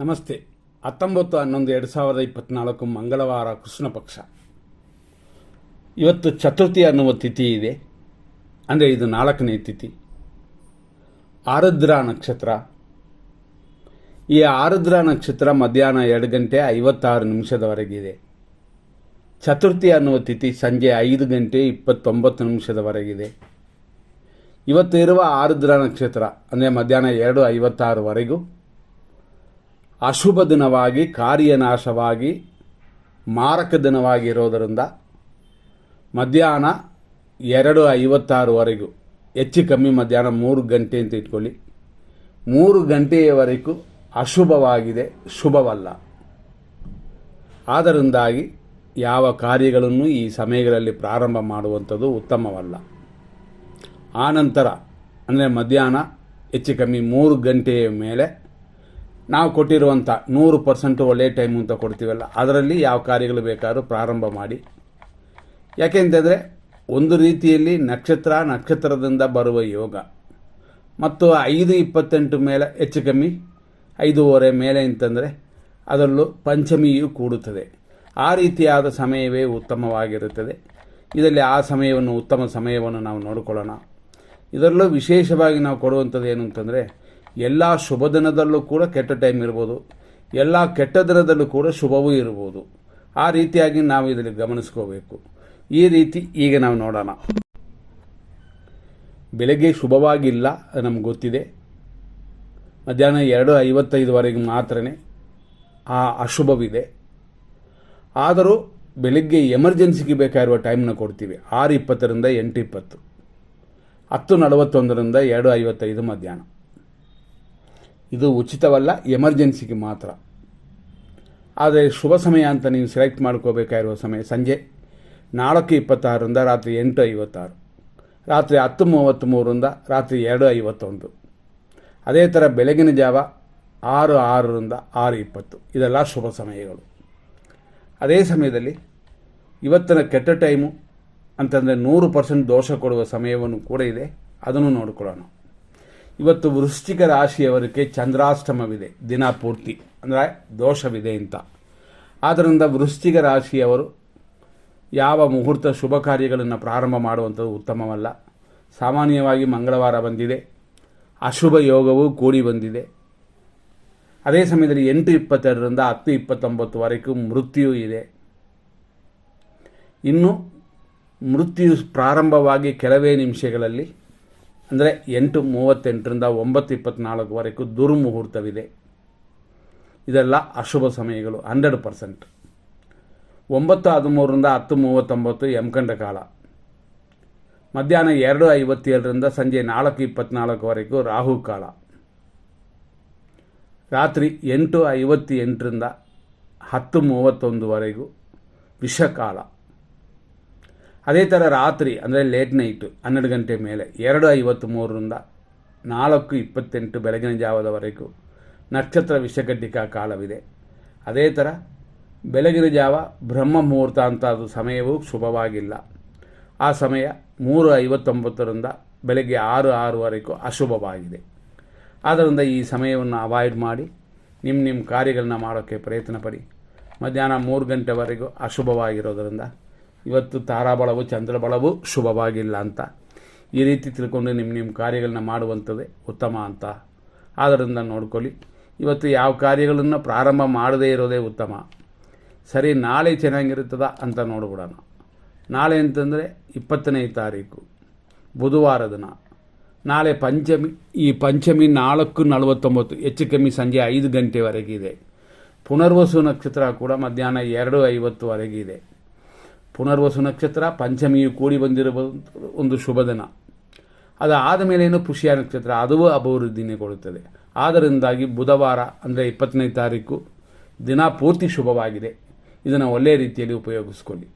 ನಮಸ್ತೆ. ಹತ್ತೊಂಬತ್ತು ಹನ್ನೊಂದು ಎರಡು ಸಾವಿರದ ಇಪ್ಪತ್ತ್ನಾಲ್ಕು ಮಂಗಳವಾರ ಕೃಷ್ಣ ಪಕ್ಷ. ಇವತ್ತು ಚತುರ್ಥಿ ಅನ್ನುವ ತಿಥಿ ಇದೆ. ಅಂದರೆ ಇದು ನಾಲ್ಕನೇ ತಿಥಿ. ಆರುದ್ರ ನಕ್ಷತ್ರ. ಈ ಆರುದ್ರ ನಕ್ಷತ್ರ ಮಧ್ಯಾಹ್ನ ಎರಡು ಗಂಟೆ ಐವತ್ತಾರು ನಿಮಿಷದವರೆಗಿದೆ ಚತುರ್ಥಿ ಅನ್ನುವ ತಿಥಿ ಸಂಜೆ ಐದು ಗಂಟೆ ಇಪ್ಪತ್ತೊಂಬತ್ತು ನಿಮಿಷದವರೆಗಿದೆ ಇವತ್ತು ಇರುವ ಆರುದ್ರ ನಕ್ಷತ್ರ, ಅಂದರೆ ಮಧ್ಯಾಹ್ನ ಎರಡು ಐವತ್ತಾರವರೆಗೂ ಅಶುಭ ದಿನವಾಗಿ ಕಾರ್ಯನಾಶವಾಗಿ ಮಾರಕ ದಿನವಾಗಿರೋದರಿಂದ ಮಧ್ಯಾಹ್ನ ಎರಡು ಐವತ್ತಾರುವರೆಗೂ, ಹೆಚ್ಚು ಕಮ್ಮಿ ಮಧ್ಯಾಹ್ನ ಮೂರು ಗಂಟೆ ಅಂತ ಇಟ್ಕೊಳ್ಳಿ. ಮೂರು ಗಂಟೆಯವರೆಗೂ ಅಶುಭವಾಗಿದೆ, ಶುಭವಲ್ಲ. ಆದ್ದರಿಂದಾಗಿ ಯಾವ ಕಾರ್ಯಗಳನ್ನು ಈ ಸಮಯಗಳಲ್ಲಿ ಪ್ರಾರಂಭ ಮಾಡುವಂಥದ್ದು ಉತ್ತಮವಲ್ಲ. ಆನಂತರ, ಅಂದರೆ ಮಧ್ಯಾಹ್ನ ಹೆಚ್ಚು ಕಮ್ಮಿ ಮೂರು ಗಂಟೆಯ ಮೇಲೆ ನಾವು ಕೊಟ್ಟಿರುವಂಥ ನೂರು ಪರ್ಸೆಂಟ್ ಒಳ್ಳೆಯ ಟೈಮು ಅಂತ ಕೊಡ್ತೀವಲ್ಲ, ಅದರಲ್ಲಿ ಯಾವ ಕಾರ್ಯಗಳು ಬೇಕಾದ್ರೂ ಪ್ರಾರಂಭ ಮಾಡಿ. ಯಾಕೆಂತಂದರೆ ಒಂದು ರೀತಿಯಲ್ಲಿ ನಕ್ಷತ್ರ ನಕ್ಷತ್ರದಿಂದ ಬರುವ ಯೋಗ. ಮತ್ತು ಐದು ಇಪ್ಪತ್ತೆಂಟು ಮೇಲೆ ಹೆಚ್ಚು ಕಮ್ಮಿ, ಐದೂವರೆ ಮೇಲೆ ಅಂತಂದರೆ, ಅದರಲ್ಲೂ ಪಂಚಮಿಯು ಕೂಡುತ್ತದೆ. ಆ ರೀತಿಯಾದ ಸಮಯವೇ ಉತ್ತಮವಾಗಿರುತ್ತದೆ. ಇದರಲ್ಲಿ ಆ ಸಮಯವನ್ನು, ಉತ್ತಮ ಸಮಯವನ್ನು ನಾವು ನೋಡಿಕೊಳ್ಳೋಣ. ಇದರಲ್ಲೂ ವಿಶೇಷವಾಗಿ ನಾವು ಕೊಡುವಂಥದ್ದು ಏನು ಅಂತಂದರೆ ಎಲ್ಲ ಶುಭ ದಿನದಲ್ಲೂ ಕೂಡ ಕೆಟ್ಟ ಟೈಮ್ ಇರ್ಬೋದು. ಎಲ್ಲ ಕೆಟ್ಟ ದಿನದಲ್ಲೂ ಕೂಡ ಶುಭವೂ ಇರ್ಬೋದು. ಆ ರೀತಿಯಾಗಿ ನಾವು ಇದರಲ್ಲಿ ಗಮನಿಸ್ಕೋಬೇಕು. ಈ ರೀತಿ ಈಗ ನಾವು ನೋಡೋಣ. ಬೆಳಗ್ಗೆ ಶುಭವಾಗಿಲ್ಲ ನಮ್ಗೆ ಗೊತ್ತಿದೆ. ಮಧ್ಯಾಹ್ನ ಎರಡು ಐವತ್ತೈದುವರೆಗೆ ಮಾತ್ರನೇ ಆ ಅಶುಭವಿದೆ. ಆದರೂ ಬೆಳಗ್ಗೆ ಎಮರ್ಜೆನ್ಸಿಗೆ ಬೇಕಾಗಿರುವ ಟೈಮ್ನ ಕೊಡ್ತೀವಿ. ಆರು ಇಪ್ಪತ್ತರಿಂದ ಎಂಟು ಇಪ್ಪತ್ತು. ಹತ್ತು ನಲವತ್ತೊಂದರಿಂದ ಎರಡು ಐವತ್ತೈದು ಮಧ್ಯಾಹ್ನ. ಇದು ಉಚಿತವಲ್ಲ, ಎಮರ್ಜೆನ್ಸಿಗೆ ಮಾತ್ರ. ಆದರೆ ಶುಭ ಸಮಯ ಅಂತ ನೀವು ಸೆಲೆಕ್ಟ್ ಮಾಡ್ಕೋಬೇಕಾಗಿರುವ ಸಮಯ ಸಂಜೆ ನಾಲ್ಕು ಇಪ್ಪತ್ತಾರರಿಂದ ರಾತ್ರಿ ಎಂಟು ಐವತ್ತಾರು. ರಾತ್ರಿ ಹತ್ತು ಮೂವತ್ತ್ಮೂರರಿಂದ ರಾತ್ರಿ ಎರಡು ಐವತ್ತೊಂದು. ಅದೇ ಥರ ಬೆಳಗಿನ ಜಾವ ಆರು ಆರರಿಂದ ಆರು ಇಪ್ಪತ್ತು. ಇದೆಲ್ಲ ಶುಭ ಸಮಯಗಳು. ಅದೇ ಸಮಯದಲ್ಲಿ ಇವತ್ತಿನ ಕೆಟ್ಟ ಟೈಮು ಅಂತಂದರೆ ನೂರು ಪರ್ಸೆಂಟ್ ದೋಷ ಕೊಡುವ ಸಮಯವನ್ನು ಕೂಡ ಇದೆ. ಅದನ್ನು ನೋಡಿಕೊಳ್ಳೋಣ. ಇವತ್ತು ವೃಶ್ಚಿಕ ರಾಶಿಯವರಿಗೆ ಚಂದ್ರಾಷ್ಟಮವಿದೆ. ದಿನ ಪೂರ್ತಿ. ಅಂದರೆ ದೋಷವಿದೆ ಅಂತ. ಆದ್ದರಿಂದ ವೃಶ್ಚಿಕ ರಾಶಿಯವರು ಯಾವ ಮುಹೂರ್ತ ಶುಭ ಕಾರ್ಯಗಳನ್ನು ಪ್ರಾರಂಭ ಮಾಡುವಂಥದ್ದು ಉತ್ತಮವಲ್ಲ. ಸಾಮಾನ್ಯವಾಗಿ ಮಂಗಳವಾರ ಬಂದಿದೆ. ಅಶುಭ ಯೋಗವೂ ಕೂಡಿ ಬಂದಿದೆ. ಅದೇ ಸಮಯದಲ್ಲಿ ಎಂಟು ಇಪ್ಪತ್ತೆರಡರಿಂದ ಹತ್ತು ಇಪ್ಪತ್ತೊಂಬತ್ತುವರೆಗೂ ಮೃತ್ಯು ಇದೆ. ಇನ್ನು ಮೃತ್ಯು ಪ್ರಾರಂಭವಾಗಿ ಕೆಲವೇ ನಿಮಿಷಗಳಲ್ಲಿ ಅಂದರೆ ಎಂಟು ಮೂವತ್ತೆಂಟರಿಂದ ಒಂಬತ್ತು ಇಪ್ಪತ್ತ್ನಾಲ್ಕುವರೆಗೂ ದುರ್ಮುಹೂರ್ತವಿದೆ. ಇದೆಲ್ಲ ಅಶುಭ ಸಮಯಗಳು, ಹಂಡ್ರೆಡ್ ಪರ್ಸೆಂಟ್. ಒಂಬತ್ತು ಹದಿಮೂರರಿಂದ ಹತ್ತು ಮೂವತ್ತೊಂಬತ್ತು ಎಂಕಂಡ ಕಾಲ. ಮಧ್ಯಾಹ್ನ ಎರಡು ಐವತ್ತೇಳರಿಂದ ಸಂಜೆ ನಾಲ್ಕು ಇಪ್ಪತ್ತ್ನಾಲ್ಕುವರೆಗೂ ರಾಹು ಕಾಲ. ರಾತ್ರಿ ಎಂಟು ಐವತ್ತೆಂಟರಿಂದ ಹತ್ತು ಮೂವತ್ತೊಂದುವರೆಗೂ ವಿಷಕಾಲ. ಅದೇ ಥರ ರಾತ್ರಿ, ಅಂದರೆ ಲೇಟ್ ನೈಟು ಹನ್ನೆರಡು ಗಂಟೆ ಮೇಲೆ, ಎರಡು ಐವತ್ತು ಮೂರರಿಂದ ನಾಲ್ಕು ಇಪ್ಪತ್ತೆಂಟು ಬೆಳಗಿನ ಜಾವದವರೆಗೂ ನಕ್ಷತ್ರ ವಿಷಗಡ್ಡಿಕಾ ಕಾಲವಿದೆ. ಅದೇ ಥರ ಬೆಳಗಿನ ಜಾವ ಬ್ರಹ್ಮ ಮುಹೂರ್ತ ಅಂತ ಅದು ಸಮಯವೂ ಶುಭವಾಗಿಲ್ಲ. ಆ ಸಮಯ ಮೂರು ಐವತ್ತೊಂಬತ್ತರಿಂದ ಬೆಳಗ್ಗೆ ಆರು ಆರೂವರೆಗೂ ಅಶುಭವಾಗಿದೆ. ಆದ್ದರಿಂದ ಈ ಸಮಯವನ್ನು ಅವಾಯ್ಡ್ ಮಾಡಿ ನಿಮ್ಮ ನಿಮ್ಮ ಕಾರ್ಯಗಳನ್ನ ಮಾಡೋಕ್ಕೆ ಪ್ರಯತ್ನ ಪಡಿ ಮಧ್ಯಾಹ್ನ ಮೂರು ಗಂಟೆವರೆಗೂ ಅಶುಭವಾಗಿರೋದರಿಂದ ಇವತ್ತು ತಾರಾಬಳವು, ಚಂದ್ರಬಳವು ಶುಭವಾಗಿಲ್ಲ ಅಂತ. ಈ ರೀತಿ ತಿಳ್ಕೊಂಡು ನಿಮ್ಮ ನಿಮ್ಮ ಕಾರ್ಯಗಳನ್ನ ಮಾಡುವಂಥದ್ದೇ ಉತ್ತಮ ಅಂತ. ಆದ್ದರಿಂದ ನೋಡ್ಕೊಳ್ಳಿ. ಇವತ್ತು ಯಾವ ಕಾರ್ಯಗಳನ್ನು ಪ್ರಾರಂಭ ಮಾಡದೇ ಇರೋದೇ ಉತ್ತಮ. ಸರಿ, ನಾಳೆ ಚೆನ್ನಾಗಿರುತ್ತದ ಅಂತ ನೋಡ್ಬಿಡೋಣ. ನಾಳೆ ಅಂತಂದರೆ ಇಪ್ಪತ್ತನೇ ತಾರೀಕು, ಬುಧವಾರ ದಿನ. ನಾಳೆ ಪಂಚಮಿ, ಈ ಪಂಚಮಿ ನಾಲ್ಕು ನಲವತ್ತೊಂಬತ್ತು, ಹೆಚ್ಚು ಕಮ್ಮಿ ಸಂಜೆ ಐದು ಗಂಟೆವರೆಗಿದೆ ಪುನರ್ವಸು ನಕ್ಷತ್ರ ಕೂಡ ಮಧ್ಯಾಹ್ನ ಎರಡು ಐವತ್ತುವರೆಗಿದೆ ಪುನರ್ವಸು ನಕ್ಷತ್ರ, ಪಂಚಮಿಯು ಕೂಡಿ ಬಂದಿರುವ ಒಂದು ಶುಭ ದಿನ. ಅದಾದ ಮೇಲೇನು ಪುಷ್ಯ ನಕ್ಷತ್ರ ಅದು ಅಭಿವೃದ್ಧಿನೇ ಕೊಡುತ್ತದೆ. ಆದ್ದರಿಂದಾಗಿ ಬುಧವಾರ, ಅಂದರೆ ಇಪ್ಪತ್ತನೇ ತಾರೀಕು, ದಿನ ಪೂರ್ತಿ ಶುಭವಾಗಿದೆ. ಇದನ್ನು ಒಳ್ಳೆಯ ರೀತಿಯಲ್ಲಿ ಉಪಯೋಗಿಸ್ಕೊಳ್ಳಿ.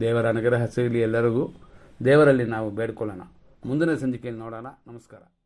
ದೇವರ ಅನುಗ್ರಹ ಸಿಗಲಿ ಎಲ್ಲರಿಗೂ. ದೇವರಲ್ಲಿ ನಾವು ಬೇಡ್ಕೊಳ್ಳೋಣ. ಮುಂದಿನ ಸಂಚಿಕೆಯಲ್ಲಿ ನೋಡೋಣ. ನಮಸ್ಕಾರ.